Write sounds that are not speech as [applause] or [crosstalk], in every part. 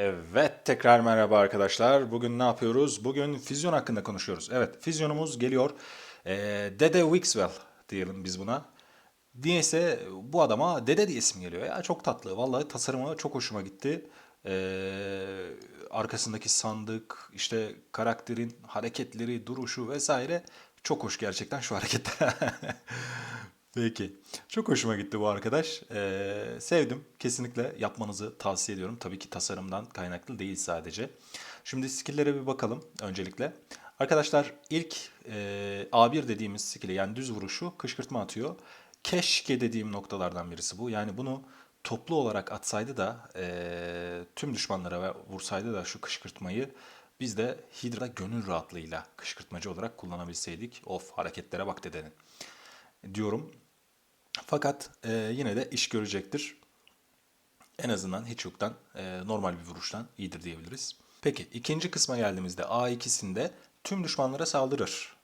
Evet, tekrar merhaba arkadaşlar. Bugün ne yapıyoruz? Bugün füzyon hakkında konuşuyoruz. Evet, füzyonumuz geliyor. Ee, Dede Wixwell diyelim biz buna. Niyeyse bu adama Dede diye isim geliyor. Ya çok tatlı. Vallahi tasarımı çok hoşuma gitti. Ee, arkasındaki sandık, işte karakterin hareketleri, duruşu vesaire çok hoş gerçekten şu hareketler. [laughs] Peki. Çok hoşuma gitti bu arkadaş. Ee, sevdim. Kesinlikle yapmanızı tavsiye ediyorum. Tabii ki tasarımdan kaynaklı değil sadece. Şimdi skill'lere bir bakalım öncelikle. Arkadaşlar ilk e, A1 dediğimiz skill'i yani düz vuruşu kışkırtma atıyor. Keşke dediğim noktalardan birisi bu. Yani bunu toplu olarak atsaydı da e, tüm düşmanlara vursaydı da şu kışkırtmayı biz de Hydra gönül rahatlığıyla kışkırtmacı olarak kullanabilseydik. Of hareketlere bak dedenin diyorum. Fakat e, yine de iş görecektir. En azından hiç yoktan e, normal bir vuruştan iyidir diyebiliriz. Peki ikinci kısma geldiğimizde A2'sinde tüm düşmanlara saldırır.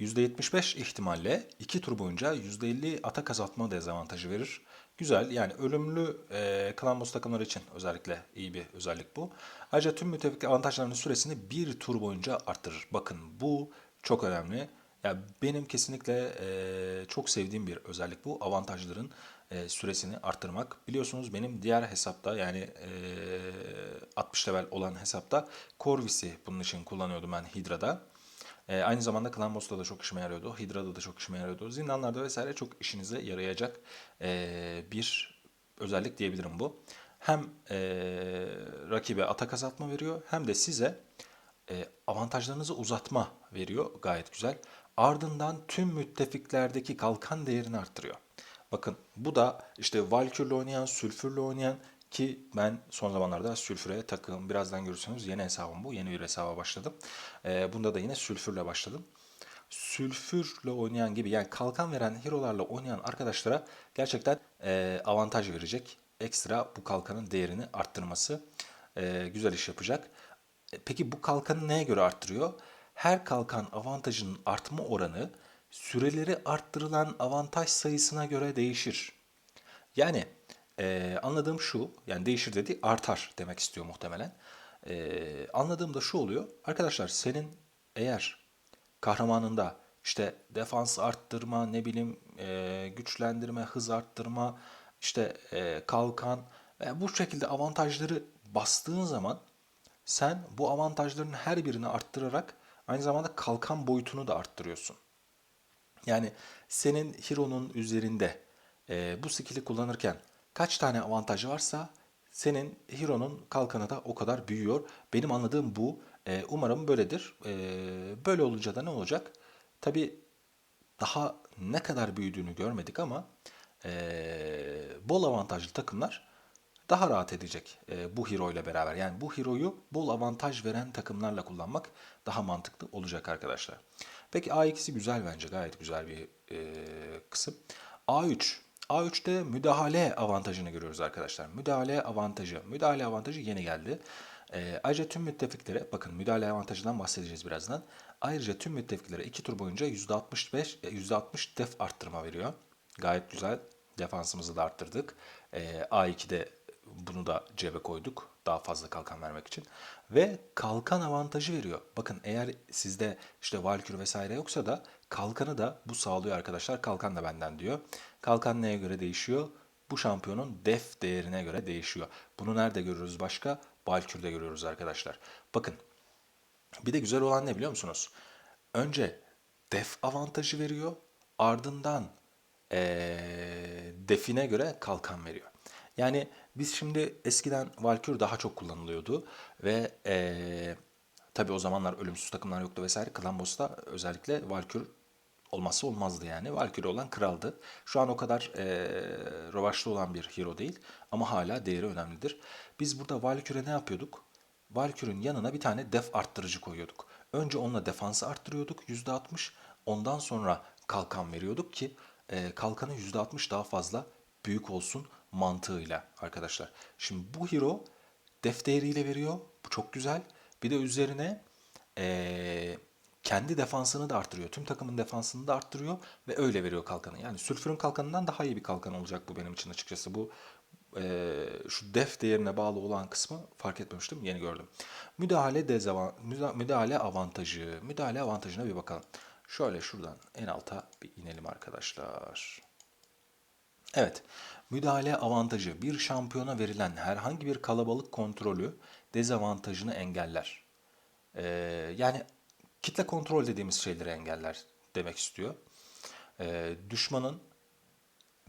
%75 ihtimalle 2 tur boyunca %50 atak azaltma dezavantajı verir. Güzel yani ölümlü e, klan boss takımları için özellikle iyi bir özellik bu. Ayrıca tüm müttefik avantajlarının süresini bir tur boyunca arttırır. Bakın bu çok önemli. Ya benim kesinlikle e, çok sevdiğim bir özellik bu. Avantajların e, süresini arttırmak. Biliyorsunuz benim diğer hesapta yani e, 60 level olan hesapta Corvus'i bunun için kullanıyordum ben Hydra'da. E, aynı zamanda Clan da çok işime yarıyordu. Hydra'da da çok işime yarıyordu. Zindanlarda vesaire çok işinize yarayacak e, bir özellik diyebilirim bu. Hem e, rakibe atak azaltma veriyor hem de size e, avantajlarınızı uzatma veriyor. Gayet güzel. Ardından tüm müttefiklerdeki kalkan değerini arttırıyor. Bakın bu da işte Valkyr'le oynayan, Sülfür'le oynayan ki ben son zamanlarda Sülfür'e takım birazdan görürsünüz yeni hesabım bu. Yeni bir hesaba başladım. Ee, bunda da yine Sülfür'le başladım. Sülfür'le oynayan gibi yani kalkan veren hero'larla oynayan arkadaşlara gerçekten e, avantaj verecek. Ekstra bu kalkanın değerini arttırması e, güzel iş yapacak. E, Peki bu kalkanı neye göre arttırıyor? Her kalkan avantajının artma oranı süreleri arttırılan avantaj sayısına göre değişir. Yani e, anladığım şu, yani değişir dedi artar demek istiyor muhtemelen. E, anladığım da şu oluyor. Arkadaşlar senin eğer kahramanında işte defans arttırma, ne bileyim e, güçlendirme, hız arttırma, işte e, kalkan ve bu şekilde avantajları bastığın zaman sen bu avantajların her birini arttırarak aynı zamanda kalkan boyutunu da arttırıyorsun. Yani senin Hero'nun üzerinde e, bu skill'i kullanırken kaç tane avantajı varsa senin Hero'nun kalkanı da o kadar büyüyor. Benim anladığım bu. E, umarım böyledir. E, böyle olunca da ne olacak? Tabii daha ne kadar büyüdüğünü görmedik ama e, bol avantajlı takımlar daha rahat edecek e, bu hero ile beraber. Yani bu hero'yu bol avantaj veren takımlarla kullanmak daha mantıklı olacak arkadaşlar. Peki A2'si güzel bence gayet güzel bir e, kısım. A3. A3'te müdahale avantajını görüyoruz arkadaşlar. Müdahale avantajı. Müdahale avantajı yeni geldi. E, ayrıca tüm müttefiklere, bakın müdahale avantajından bahsedeceğiz birazdan. Ayrıca tüm müttefiklere 2 tur boyunca %65, e, %60 def arttırma veriyor. Gayet güzel. Defansımızı da arttırdık. E, A2'de bunu da cebe koyduk daha fazla kalkan vermek için. Ve kalkan avantajı veriyor. Bakın eğer sizde işte Valkür vesaire yoksa da kalkanı da bu sağlıyor arkadaşlar. Kalkan da benden diyor. Kalkan neye göre değişiyor? Bu şampiyonun def değerine göre değişiyor. Bunu nerede görüyoruz başka? Valkür'de görüyoruz arkadaşlar. Bakın bir de güzel olan ne biliyor musunuz? Önce def avantajı veriyor. Ardından ee, define göre kalkan veriyor. Yani biz şimdi eskiden Valkür daha çok kullanılıyordu ve ee, tabii o zamanlar ölümsüz takımlar yoktu vesaire. Clan Boss'ta özellikle Valkür olmazsa olmazdı yani. Valkyrie olan kraldı. Şu an o kadar e, rövaşlı olan bir hero değil ama hala değeri önemlidir. Biz burada Valkyrie'ye ne yapıyorduk? Valkyrie'nin yanına bir tane def arttırıcı koyuyorduk. Önce onunla defansı arttırıyorduk %60. Ondan sonra kalkan veriyorduk ki e, kalkanı %60 daha fazla büyük olsun mantığıyla arkadaşlar. Şimdi bu hero def değeriyle veriyor. Bu çok güzel. Bir de üzerine eee, kendi defansını da arttırıyor. Tüm takımın defansını da arttırıyor ve öyle veriyor kalkanı. Yani sülfürün kalkanından daha iyi bir kalkan olacak bu benim için açıkçası. Bu e, şu def değerine bağlı olan kısmı fark etmemiştim. Yeni gördüm. Müdahale dezavan müda- müdahale avantajı. Müdahale avantajına bir bakalım. Şöyle şuradan en alta bir inelim arkadaşlar. Evet, müdahale avantajı bir şampiyona verilen herhangi bir kalabalık kontrolü dezavantajını engeller. Ee, yani kitle kontrol dediğimiz şeyleri engeller demek istiyor. Ee, düşmanın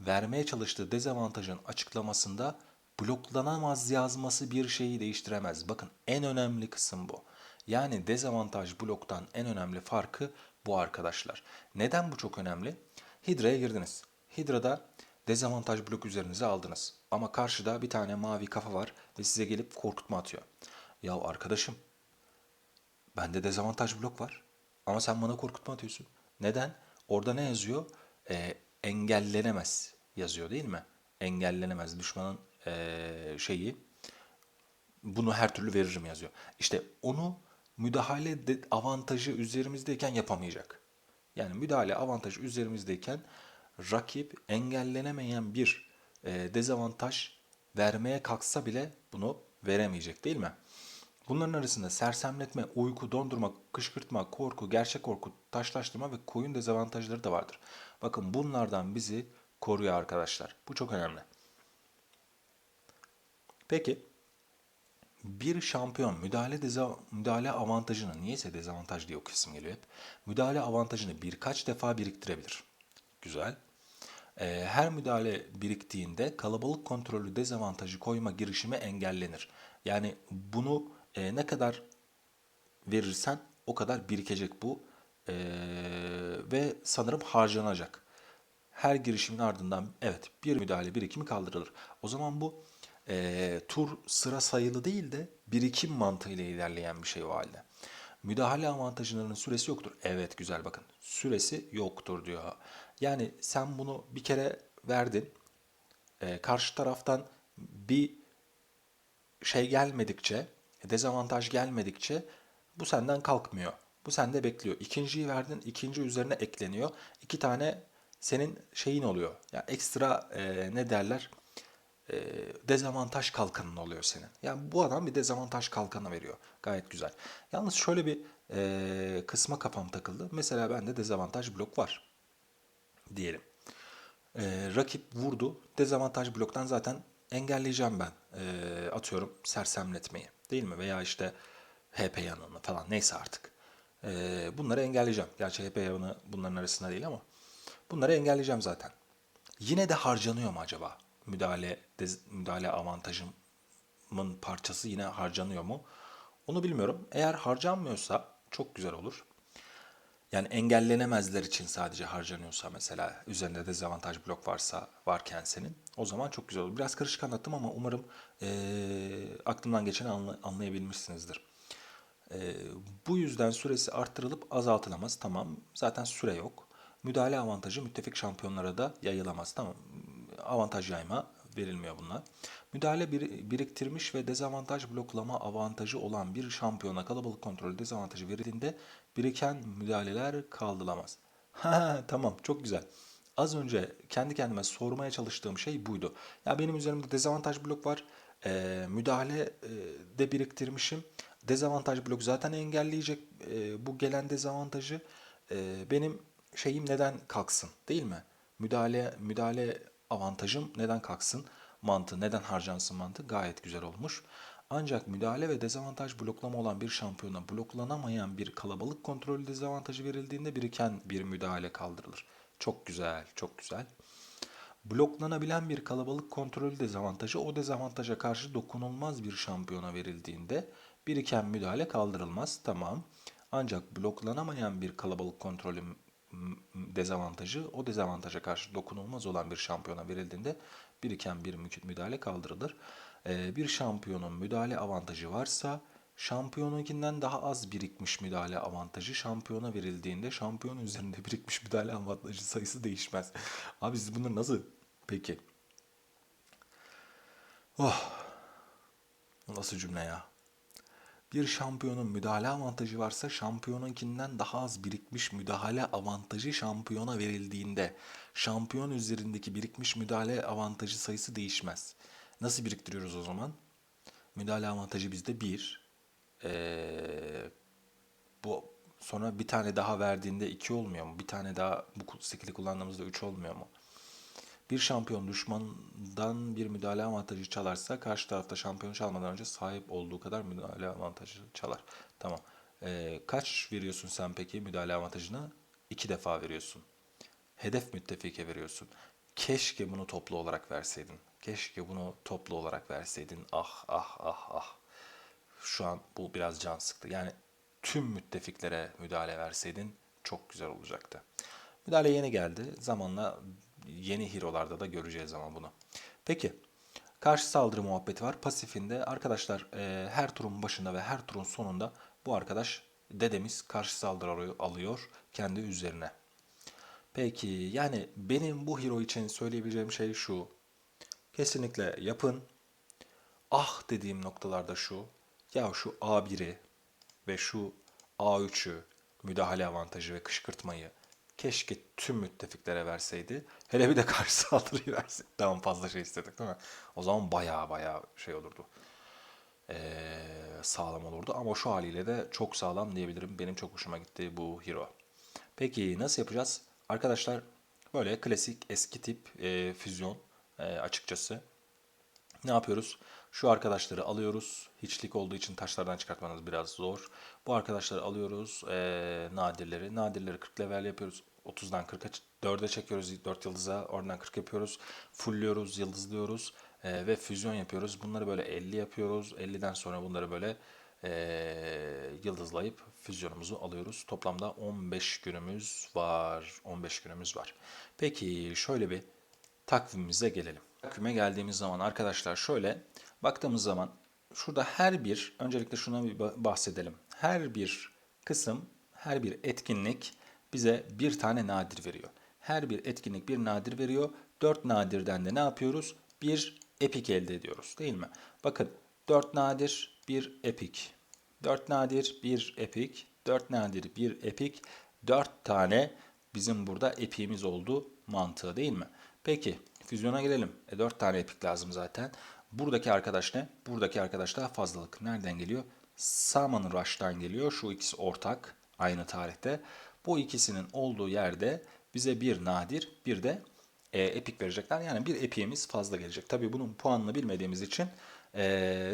vermeye çalıştığı dezavantajın açıklamasında bloklanamaz yazması bir şeyi değiştiremez. Bakın en önemli kısım bu. Yani dezavantaj bloktan en önemli farkı bu arkadaşlar. Neden bu çok önemli? Hidra'ya girdiniz. Hidra'da dezavantaj blok üzerinize aldınız. Ama karşıda bir tane mavi kafa var ve size gelip korkutma atıyor. Ya arkadaşım Bende dezavantaj blok var. Ama sen bana korkutma atıyorsun. Neden? Orada ne yazıyor? Ee, engellenemez yazıyor değil mi? Engellenemez. Düşmanın ee, şeyi bunu her türlü veririm yazıyor. İşte onu müdahale avantajı üzerimizdeyken yapamayacak. Yani müdahale avantajı üzerimizdeyken rakip engellenemeyen bir e, dezavantaj vermeye kalksa bile bunu veremeyecek değil mi? Bunların arasında sersemletme, uyku, dondurma, kışkırtma, korku, gerçek korku, taşlaştırma ve koyun dezavantajları da vardır. Bakın bunlardan bizi koruyor arkadaşlar. Bu çok önemli. Peki bir şampiyon müdahale deza, müdahale avantajını niyeyse dezavantaj diye o kısım geliyor hep. Müdahale avantajını birkaç defa biriktirebilir. Güzel. Ee, her müdahale biriktiğinde kalabalık kontrollü dezavantajı koyma girişimi engellenir. Yani bunu e, ne kadar verirsen o kadar birikecek bu Ee, ve sanırım harcanacak. Her girişimin ardından evet bir müdahale birikimi kaldırılır. O zaman bu e, tur sıra sayılı değil de birikim mantığıyla ilerleyen bir şey o halde. Müdahale avantajlarının süresi yoktur. Evet güzel bakın. Süresi yoktur diyor. Yani sen bunu bir kere verdin. E, karşı taraftan bir şey gelmedikçe, dezavantaj gelmedikçe bu senden kalkmıyor. Bu sende bekliyor. İkinciyi verdin, ikinci üzerine ekleniyor. İki tane senin şeyin oluyor. Yani ekstra e, ne derler? E, dezavantaj kalkanın oluyor senin. Yani bu adam bir dezavantaj kalkanı veriyor. Gayet güzel. Yalnız şöyle bir e, kısma kafam takıldı. Mesela bende dezavantaj blok var diyelim. Ee, rakip vurdu. Dezavantaj bloktan zaten engelleyeceğim ben. Ee, atıyorum sersemletmeyi. Değil mi? Veya işte HP yanını falan neyse artık. Ee, bunları engelleyeceğim. Gerçi HP yanı bunların arasında değil ama. Bunları engelleyeceğim zaten. Yine de harcanıyor mu acaba? Müdahale müdahale avantajımın parçası yine harcanıyor mu? Onu bilmiyorum. Eğer harcanmıyorsa çok güzel olur. Yani engellenemezler için sadece harcanıyorsa mesela üzerinde dezavantaj blok varsa varken senin o zaman çok güzel olur. Biraz karışık anlattım ama umarım eee, aklımdan geçeni anla- anlayabilmişsinizdir. Eee, bu yüzden süresi arttırılıp azaltılamaz. Tamam zaten süre yok. Müdahale avantajı müttefik şampiyonlara da yayılamaz. Tamam avantaj yayma verilmiyor bunlar. Müdahale bir, biriktirmiş ve dezavantaj bloklama avantajı olan bir şampiyona kalabalık kontrolü dezavantajı verildiğinde biriken müdahaleler kaldırılamaz. [laughs] Ha tamam çok güzel. Az önce kendi kendime sormaya çalıştığım şey buydu. Ya benim üzerimde dezavantaj blok var. Ee, müdahale e, de biriktirmişim. Dezavantaj blok zaten engelleyecek e, bu gelen dezavantajı. E, benim şeyim neden kalksın değil mi? Müdahale müdahale avantajım neden kalksın? Mantığı neden harcansın mantığı gayet güzel olmuş. Ancak müdahale ve dezavantaj bloklama olan bir şampiyona bloklanamayan bir kalabalık kontrolü dezavantajı verildiğinde biriken bir müdahale kaldırılır. Çok güzel, çok güzel. Bloklanabilen bir kalabalık kontrolü dezavantajı o dezavantaja karşı dokunulmaz bir şampiyona verildiğinde biriken müdahale kaldırılmaz. Tamam. Ancak bloklanamayan bir kalabalık kontrolü dezavantajı o dezavantaja karşı dokunulmaz olan bir şampiyona verildiğinde biriken bir mü- müdahale kaldırılır. Ee, bir şampiyonun müdahale avantajı varsa şampiyonunkinden daha az birikmiş müdahale avantajı şampiyona verildiğinde şampiyon üzerinde [laughs] birikmiş müdahale avantajı sayısı değişmez. Abi siz bunları nasıl peki? Oh. Nasıl cümle ya? Bir şampiyonun müdahale avantajı varsa şampiyonunkinden daha az birikmiş müdahale avantajı şampiyona verildiğinde şampiyon üzerindeki birikmiş müdahale avantajı sayısı değişmez. Nasıl biriktiriyoruz o zaman? Müdahale avantajı bizde 1. Ee, bu sonra bir tane daha verdiğinde 2 olmuyor mu? Bir tane daha bu skill'i kullandığımızda 3 olmuyor mu? Bir şampiyon düşmandan bir müdahale avantajı çalarsa karşı tarafta şampiyon çalmadan önce sahip olduğu kadar müdahale avantajı çalar. Tamam. Ee, kaç veriyorsun sen peki müdahale avantajına? İki defa veriyorsun. Hedef müttefike veriyorsun. Keşke bunu toplu olarak verseydin. Keşke bunu toplu olarak verseydin. Ah ah ah ah. Şu an bu biraz can sıktı. Yani tüm müttefiklere müdahale verseydin çok güzel olacaktı. Müdahale yeni geldi. Zamanla yeni hero'larda da göreceğiz ama bunu. Peki. Karşı saldırı muhabbeti var. Pasifinde arkadaşlar e, her turun başında ve her turun sonunda bu arkadaş dedemiz karşı saldırı alıyor- kendi üzerine. Peki yani benim bu hero için söyleyebileceğim şey şu. Kesinlikle yapın. Ah dediğim noktalarda şu. Ya şu A1'i ve şu A3'ü müdahale avantajı ve kışkırtmayı keşke tüm müttefiklere verseydi. Hele bir de karşı saldırıyı verseydi. Tamam fazla şey istedik değil mi? O zaman baya baya şey olurdu. Ee, sağlam olurdu ama şu haliyle de çok sağlam diyebilirim. Benim çok hoşuma gitti bu hero. Peki nasıl yapacağız? Arkadaşlar böyle klasik eski tip e, füzyon e, açıkçası. Ne yapıyoruz? Şu arkadaşları alıyoruz. Hiçlik olduğu için taşlardan çıkartmanız biraz zor. Bu arkadaşları alıyoruz. Ee, nadirleri. Nadirleri 40 level yapıyoruz. 30'dan 40'a 4'e çekiyoruz 4 yıldıza. Oradan 40 yapıyoruz. Fullliyoruz, yıldızlıyoruz. Ee, ve füzyon yapıyoruz. Bunları böyle 50 yapıyoruz. 50'den sonra bunları böyle ee, yıldızlayıp füzyonumuzu alıyoruz. Toplamda 15 günümüz var. 15 günümüz var. Peki şöyle bir takvimimize gelelim. Takvime geldiğimiz zaman arkadaşlar şöyle baktığımız zaman şurada her bir öncelikle şuna bir ba- bahsedelim. Her bir kısım, her bir etkinlik bize bir tane nadir veriyor. Her bir etkinlik bir nadir veriyor. Dört nadirden de ne yapıyoruz? Bir epik elde ediyoruz değil mi? Bakın dört nadir, bir epik. Dört nadir, bir epik. Dört nadir, bir epik. Dört tane bizim burada epiğimiz oldu mantığı değil mi? Peki füzyona gelelim. E, 4 tane epik lazım zaten. Buradaki arkadaş ne? Buradaki arkadaş daha fazlalık. Nereden geliyor? Salmon Rush'tan geliyor. Şu ikisi ortak aynı tarihte. Bu ikisinin olduğu yerde bize bir nadir bir de e, epik verecekler. Yani bir epiğimiz fazla gelecek. Tabii bunun puanını bilmediğimiz için e,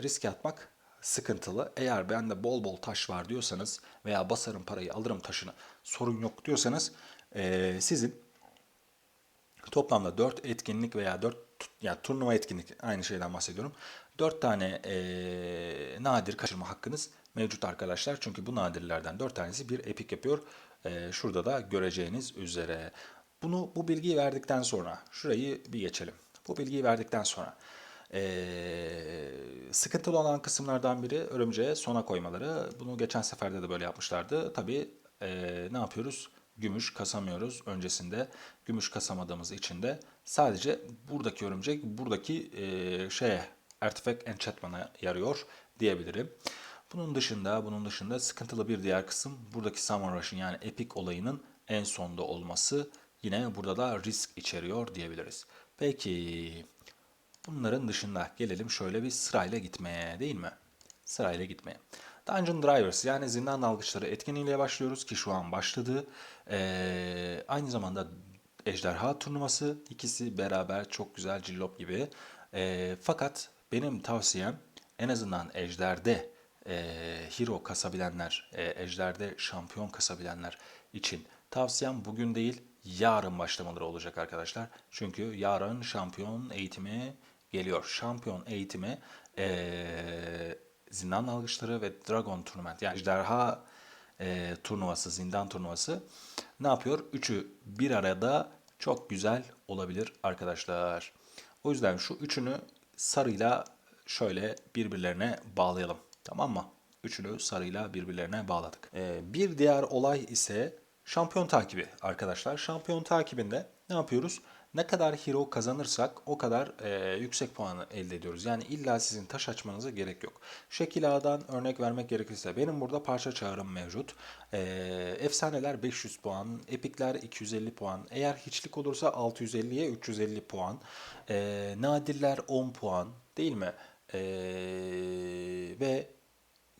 riske atmak sıkıntılı. Eğer bende bol bol taş var diyorsanız veya basarım parayı alırım taşını sorun yok diyorsanız e, sizin Toplamda 4 etkinlik veya 4 yani turnuva etkinlik aynı şeyden bahsediyorum. 4 tane eee, nadir kaçırma hakkınız mevcut arkadaşlar. Çünkü bu nadirlerden 4 tanesi bir epik yapıyor. Eee, şurada da göreceğiniz üzere. Bunu bu bilgiyi verdikten sonra şurayı bir geçelim. Bu bilgiyi verdikten sonra eee, sıkıntılı olan kısımlardan biri örümceğe sona koymaları. Bunu geçen seferde de böyle yapmışlardı. Tabii eee, ne yapıyoruz? Gümüş kasamıyoruz öncesinde. Gümüş kasamadığımız için de sadece buradaki örümcek buradaki e, şeye Artifact Enchantment'a yarıyor diyebilirim. Bunun dışında bunun dışında sıkıntılı bir diğer kısım buradaki Summon Rush'ın yani Epic olayının en sonda olması yine burada da risk içeriyor diyebiliriz. Peki bunların dışında gelelim şöyle bir sırayla gitmeye değil mi? Sırayla gitmeye. Dungeon Drivers yani zindan dalgıçları etkinliğiyle başlıyoruz ki şu an başladı. Ee, aynı zamanda Ejderha turnuvası ikisi beraber çok güzel cillop gibi. Ee, fakat benim tavsiyem en azından Ejder'de e, hero kasabilenler, e, Ejder'de şampiyon kasabilenler için tavsiyem bugün değil yarın başlamaları olacak arkadaşlar. Çünkü yarın şampiyon eğitimi geliyor. Şampiyon eğitimi eee zindan dalgıçları ve Dragon Tournament yani ejderha e, turnuvası, zindan turnuvası ne yapıyor? Üçü bir arada çok güzel olabilir arkadaşlar. O yüzden şu üçünü sarıyla şöyle birbirlerine bağlayalım. Tamam mı? Üçünü sarıyla birbirlerine bağladık. E, bir diğer olay ise şampiyon takibi arkadaşlar. Şampiyon takibinde ne yapıyoruz? Ne kadar hero kazanırsak o kadar e, yüksek puanı elde ediyoruz. Yani illa sizin taş açmanıza gerek yok. Şekil A'dan örnek vermek gerekirse benim burada parça çağrım mevcut. E, efsaneler 500 puan, epikler 250 puan. Eğer hiçlik olursa 650'ye 350 puan. E, nadirler 10 puan değil mi? E, ve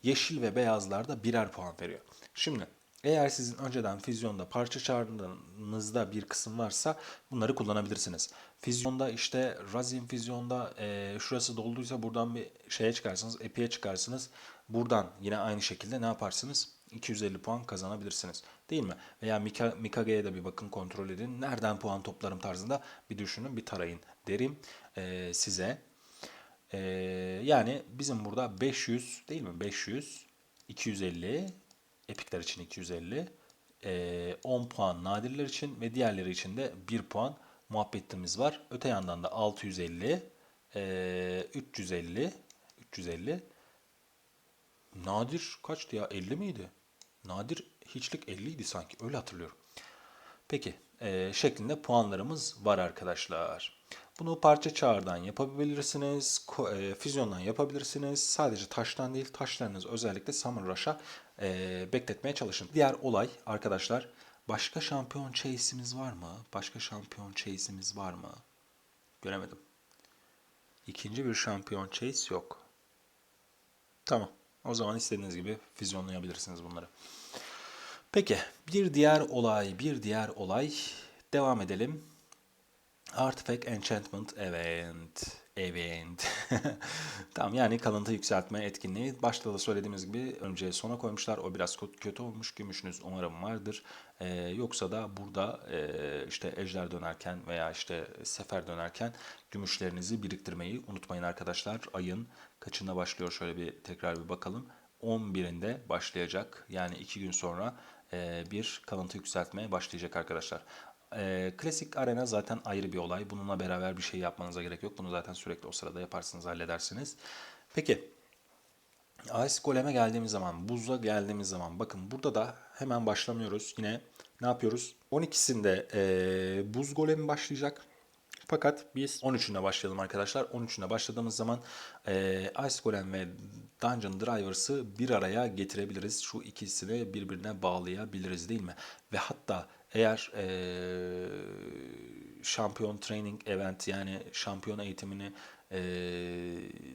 yeşil ve beyazlar da birer puan veriyor. Şimdi eğer sizin önceden füzyonda parça çağrınızda bir kısım varsa bunları kullanabilirsiniz. Füzyonda işte Razin füzyonda e, şurası dolduysa buradan bir şeye çıkarsınız, epiye çıkarsınız. Buradan yine aynı şekilde ne yaparsınız? 250 puan kazanabilirsiniz. Değil mi? Veya Mika, Mikage'ye de bir bakın kontrol edin. Nereden puan toplarım tarzında bir düşünün, bir tarayın derim e, size. E, yani bizim burada 500 değil mi? 500, 250, epikler için 250, e, 10 puan nadirler için ve diğerleri için de 1 puan muhabbetimiz var. Öte yandan da 650, e, 350, 350, nadir kaçtı ya 50 miydi? Nadir hiçlik 50 idi sanki öyle hatırlıyorum. Peki e, şeklinde puanlarımız var arkadaşlar. Bunu parça çağrıdan yapabilirsiniz, e, füzyondan yapabilirsiniz. Sadece taştan değil, taşlarınız özellikle Summer Rush'a e, bekletmeye çalışın. Diğer olay arkadaşlar, başka şampiyon chase'imiz var mı? Başka şampiyon chase'imiz var mı? Göremedim. İkinci bir şampiyon chase yok. Tamam. O zaman istediğiniz gibi füzyonlayabilirsiniz bunları. Peki bir diğer olay, bir diğer olay. Devam edelim. Artifact Enchantment Event. Event. [laughs] tamam yani kalıntı yükseltme etkinliği. Başta da söylediğimiz gibi önce sona koymuşlar. O biraz kötü olmuş. Gümüşünüz umarım vardır. Ee, yoksa da burada e, işte ejder dönerken veya işte sefer dönerken gümüşlerinizi biriktirmeyi unutmayın arkadaşlar. Ayın kaçında başlıyor şöyle bir tekrar bir bakalım. 11'inde başlayacak. Yani 2 gün sonra e, bir kalıntı yükseltmeye başlayacak arkadaşlar. E, klasik arena zaten ayrı bir olay. Bununla beraber bir şey yapmanıza gerek yok. Bunu zaten sürekli o sırada yaparsınız, halledersiniz. Peki Ice Golem'e geldiğimiz zaman, buzla geldiğimiz zaman bakın burada da hemen başlamıyoruz. Yine ne yapıyoruz? 12'sinde e, buz golemi başlayacak. Fakat biz 13'ünde başlayalım arkadaşlar. 13'ünde başladığımız zaman e, Ice Golem ve Dungeon Drivers'ı bir araya getirebiliriz. Şu ikisini birbirine bağlayabiliriz değil mi? Ve hatta eğer e, şampiyon training event yani şampiyon eğitimini e,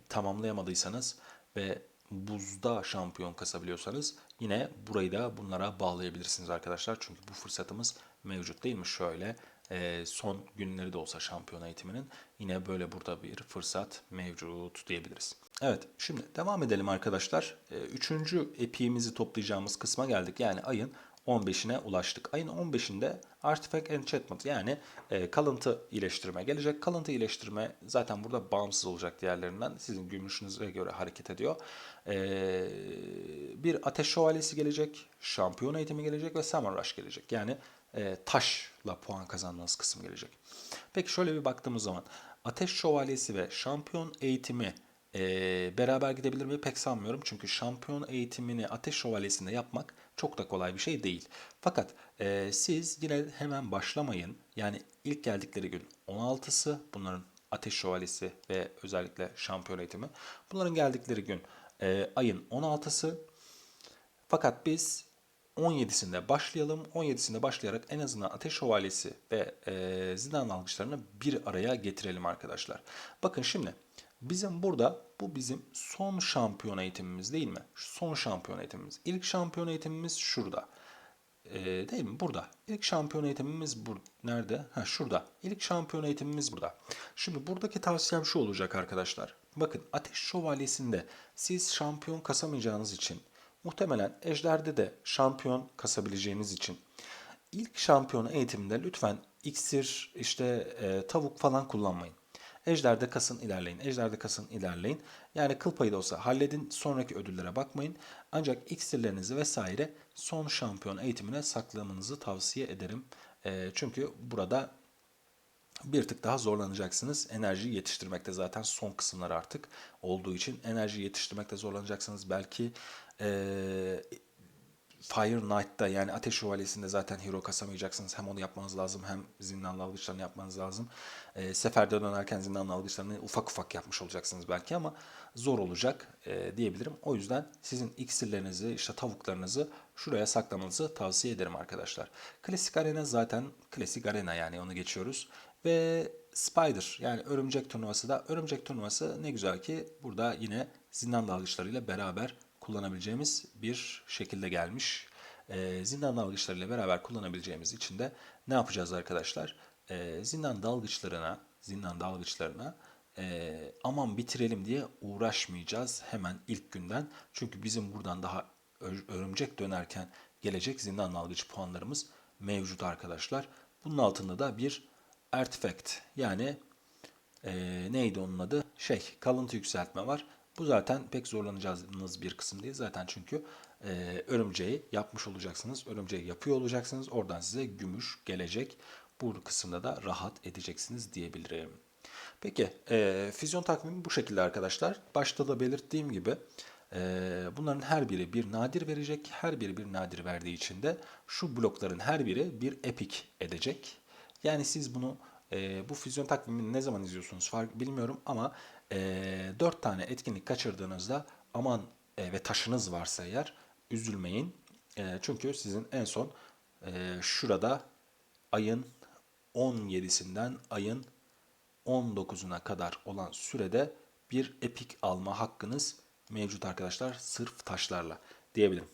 tamamlayamadıysanız ve buzda şampiyon kasabiliyorsanız yine burayı da bunlara bağlayabilirsiniz arkadaşlar. Çünkü bu fırsatımız mevcut değil mi? Şöyle e, son günleri de olsa şampiyon eğitiminin yine böyle burada bir fırsat mevcut diyebiliriz. Evet şimdi devam edelim arkadaşlar. E, üçüncü epiğimizi toplayacağımız kısma geldik. Yani ayın 15'ine ulaştık. Ayın 15'inde Artifact Enchantment yani e, kalıntı iyileştirme gelecek. Kalıntı iyileştirme zaten burada bağımsız olacak diğerlerinden. Sizin gümüşünüze göre hareket ediyor. E, bir ateş şövalyesi gelecek, şampiyon eğitimi gelecek ve Summer Rush gelecek. Yani e, taşla puan kazandığınız kısım gelecek. Peki şöyle bir baktığımız zaman ateş şövalyesi ve şampiyon eğitimi e, beraber gidebilir mi pek sanmıyorum. Çünkü şampiyon eğitimini ateş şövalyesinde yapmak çok da kolay bir şey değil. Fakat e, siz yine hemen başlamayın. Yani ilk geldikleri gün 16'sı bunların ateş şövalyesi ve özellikle şampiyon eğitimi. Bunların geldikleri gün e, ayın 16'sı. Fakat biz 17'sinde başlayalım. 17'sinde başlayarak en azından Ateş Şövalyesi ve e, Zidane algıçlarını bir araya getirelim arkadaşlar. Bakın şimdi bizim burada bu bizim son şampiyon eğitimimiz değil mi? Son şampiyon eğitimimiz. İlk şampiyon eğitimimiz şurada. E, değil mi? Burada. İlk şampiyon eğitimimiz bur nerede? Ha şurada. İlk şampiyon eğitimimiz burada. Şimdi buradaki tavsiyem şu olacak arkadaşlar. Bakın Ateş Şövalyesi'nde siz şampiyon kasamayacağınız için Muhtemelen Ejder'de de şampiyon kasabileceğiniz için ilk şampiyon eğitiminde lütfen iksir, işte e, tavuk falan kullanmayın. Ejder'de kasın ilerleyin. Ejder'de kasın ilerleyin. Yani kıl payı da olsa halledin. Sonraki ödüllere bakmayın. Ancak iksirlerinizi vesaire son şampiyon eğitimine saklamanızı tavsiye ederim. E, çünkü burada bir tık daha zorlanacaksınız. Enerjiyi yetiştirmekte zaten son kısımlar artık olduğu için enerjiyi yetiştirmekte zorlanacaksınız. Belki e, Fire Knight'ta yani Ateş Şövalyesi'nde zaten hero kasamayacaksınız. Hem onu yapmanız lazım hem zindanlı algıçlarını yapmanız lazım. E, seferde dönerken zindanlı algıçlarını ufak ufak yapmış olacaksınız belki ama zor olacak e, diyebilirim. O yüzden sizin iksirlerinizi, işte tavuklarınızı şuraya saklamanızı tavsiye ederim arkadaşlar. Klasik arena zaten klasik arena yani onu geçiyoruz. Ve Spider yani örümcek turnuvası da örümcek turnuvası ne güzel ki burada yine zindan dalgıçlarıyla beraber kullanabileceğimiz bir şekilde gelmiş. Ee, zindan dalgıçlarıyla beraber kullanabileceğimiz için de ne yapacağız arkadaşlar? Ee, zindan dalgıçlarına zindan dalgıçlarına e, aman bitirelim diye uğraşmayacağız hemen ilk günden. Çünkü bizim buradan daha örümcek dönerken gelecek zindan dalgıç puanlarımız mevcut arkadaşlar. Bunun altında da bir artifact yani ee, neydi onun adı? Şey, kalıntı yükseltme var. Bu zaten pek zorlanacağınız bir kısım değil. Zaten çünkü e, örümceği yapmış olacaksınız. Örümceği yapıyor olacaksınız. Oradan size gümüş gelecek. Bu kısımda da rahat edeceksiniz diyebilirim. Peki, e, füzyon takvimi bu şekilde arkadaşlar. Başta da belirttiğim gibi e, bunların her biri bir nadir verecek. Her biri bir nadir verdiği için de şu blokların her biri bir epic edecek. Yani siz bunu e, bu füzyon takvimini ne zaman izliyorsunuz fark bilmiyorum ama e, 4 tane etkinlik kaçırdığınızda aman e, ve taşınız varsa eğer üzülmeyin. E, çünkü sizin en son e, şurada ayın 17'sinden ayın 19'una kadar olan sürede bir epik alma hakkınız mevcut arkadaşlar sırf taşlarla diyebilirim.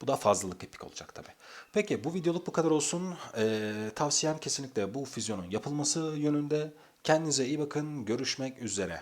Bu da fazlalık epik olacak tabi. Peki bu videoluk bu kadar olsun. Ee, tavsiyem kesinlikle bu füzyonun yapılması yönünde. Kendinize iyi bakın. Görüşmek üzere.